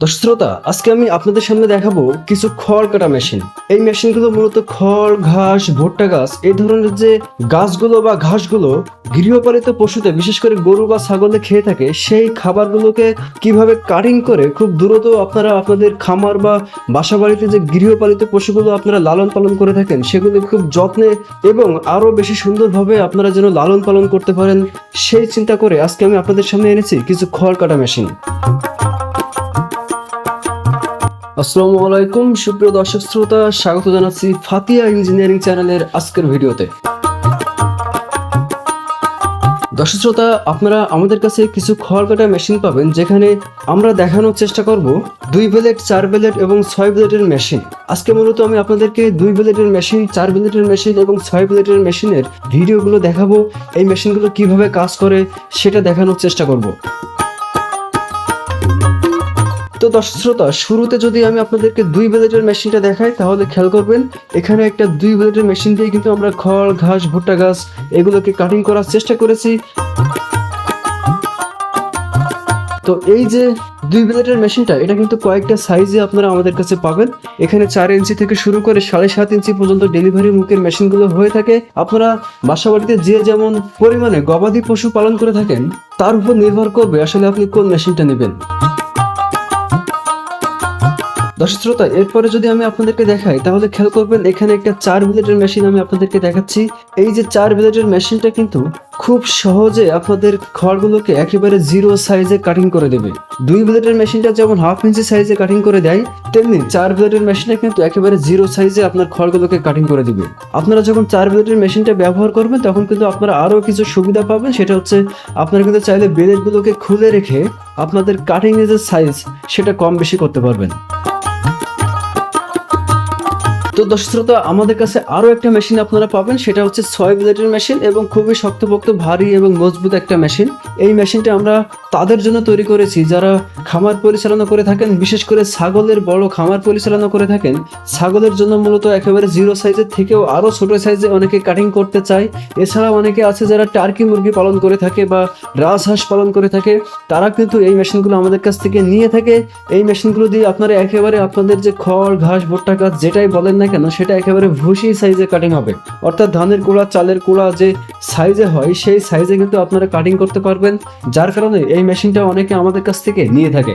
দর্শক শ্রোতা, আজকে আমি আপনাদের সামনে দেখাবো কিছু খড় কাটা মেশিন। এই মেশিনগুলো মূলত খড়, ঘাস, ভুট্টা গাছ, এই ধরনের যে গাছগুলো বা ঘাসগুলো গৃহপালিত পশুতে, বিশেষ করে গরু বা ছাগলে খেয়ে থাকে, সেই খাবারগুলোকে কীভাবে কাটিং করে খুব দ্রুত আপনারা আপনাদের খামার বা বাসা বাড়িতে যে গৃহপালিত পশুগুলো আপনারা লালন পালন করে থাকেন, সেগুলো খুব যত্নে এবং আরও বেশি সুন্দরভাবে আপনারা যেন লালন পালন করতে পারেন, সেই চিন্তা করে আজকে আমি আপনাদের সামনে এনেছি কিছু খড় কাটা মেশিন। আসসালামু আলাইকুম, সুপ্রিয় দর্শক শ্রোতা, স্বাগত জানাচ্ছি ফাতিয়া ইঞ্জিনিয়ারিং চ্যানেলের আজকের ভিডিওতে। দর্শক শ্রোতা, আপনারা আমাদের কাছে কিছু খড় কাটা মেশিন পাবেন, যেখানে আমরা দেখানোর চেষ্টা করব দুই ব্লেড, চার ব্লেড এবং ছয় ব্লেডের মেশিন। আজকে মূলত আমি আপনাদেরকে দুই ব্লেডের মেশিন, চার ব্লেডের মেশিন এবং ছয় ব্লেডের মেশিনের ভিডিওগুলো দেখাবো, এই মেশিনগুলো কীভাবে কাজ করে সেটা দেখানোর চেষ্টা করব। তো দর্শক শ্রোতা, শুরুতে যদি আমি আপনাদেরকে দুই ব্লেডের মেশিনটা দেখাই, তাহলে খেয়াল করবেন, এখানে একটা দুই ব্লেডের মেশিন দিয়ে কিন্তু আমরা খড়, ঘাস, ভুট্টা গাছ এগুলোকে কাটিং করার চেষ্টা করেছি। তো এই যে দুই ব্লেডের মেশিনটা, এটা কিন্তু কয়েকটা সাইজে আপনারা আমাদের কাছে পাবেন। এখানে চার ইঞ্চি থেকে শুরু করে সাড়ে সাত ইঞ্চি পর্যন্ত ডেলিভারি মুখের মেশিনগুলো হয়ে থাকে। আপনারা বাসা বাড়িতে যে যেমন পরিমাণে গবাদি পশু পালন করে থাকেন, তার উপর নির্ভর করবে আসলে আপনি কোন মেশিনটা নেবেন। দর্শক শ্রোতা, এরপরে যদি আমি আপনাদেরকে দেখাই, তাহলে খেয়াল করবেন এখানে একটা চার ব্লেডের মেশিন আমি আপনাদেরকে দেখাচ্ছি। এই যে চার ব্লেডের মেশিনটা কিন্তু খুব সহজে আপনাদের খড়গুলোকে একেবারে জিরো সাইজে কাটিং করে দেবে। দুই ব্লেডের মেশিনটা যেমন হাফ ইঞ্চি সাইজে কাটিং করে দেয়, তেমনি চার ব্লেডের মেশিনটা কিন্তু একেবারে জিরো সাইজে আপনার খড়গুলোকে কাটিং করে দিবে। আপনারা যখন চার ব্লেডের মেশিনটা ব্যবহার করবেন, তখন কিন্তু আপনারা আরও কিছু সুবিধা পাবেন। সেটা হচ্ছে, আপনারা কিন্তু চাইলে ব্লেডগুলোকে খুলে রেখে আপনাদের কাটিং এর যে সাইজ সেটা কম বেশি করতে পারবেন। তো দর্শক আমাদের কাছে আরও একটা মেশিন আপনারা পাবেন, সেটা হচ্ছে ছয় ব্লেডের মেশিন এবং খুবই শক্তপোক্ত, ভারী এবং মজবুত একটা মেশিন এই মেশিনটা আমরা তাদের জন্য তৈরি করেছি, যারা খামার পরিচালনা করে থাকেন, বিশেষ করে ছাগলের বড় খামার পরিচালনা করে থাকেন। ছাগলের জন্য মূলত একেবারে জিরো সাইজের থেকেও আরও ছোট সাইজে অনেকে কাটিং করতে চায়। এছাড়া অনেকে আছে যারা টার্কি মুরগি পালন করে থাকে বা রাজহাঁস পালন করে থাকে, তারা কিন্তু এই মেশিনগুলো আমাদের কাছ থেকে নিয়ে থাকে। এই মেশিনগুলো দিয়ে আপনারা একেবারে আপনাদের যে খড়, ঘাস, ভুট্টা, গাছ, যেটাই বলেন না কেন, সেটা একেবারে ভুসি সাইজে কাটিং হবে। অর্থাৎ ধানের কুড়া, চালের কুড়া যে সাইজে হয়, সেই সাইজে কিন্তু আপনারা কাটিং করতে পারবেন, যার কারণে এই মেশিনটা অনেকে আমাদের কাছ থেকে নিয়ে থাকে।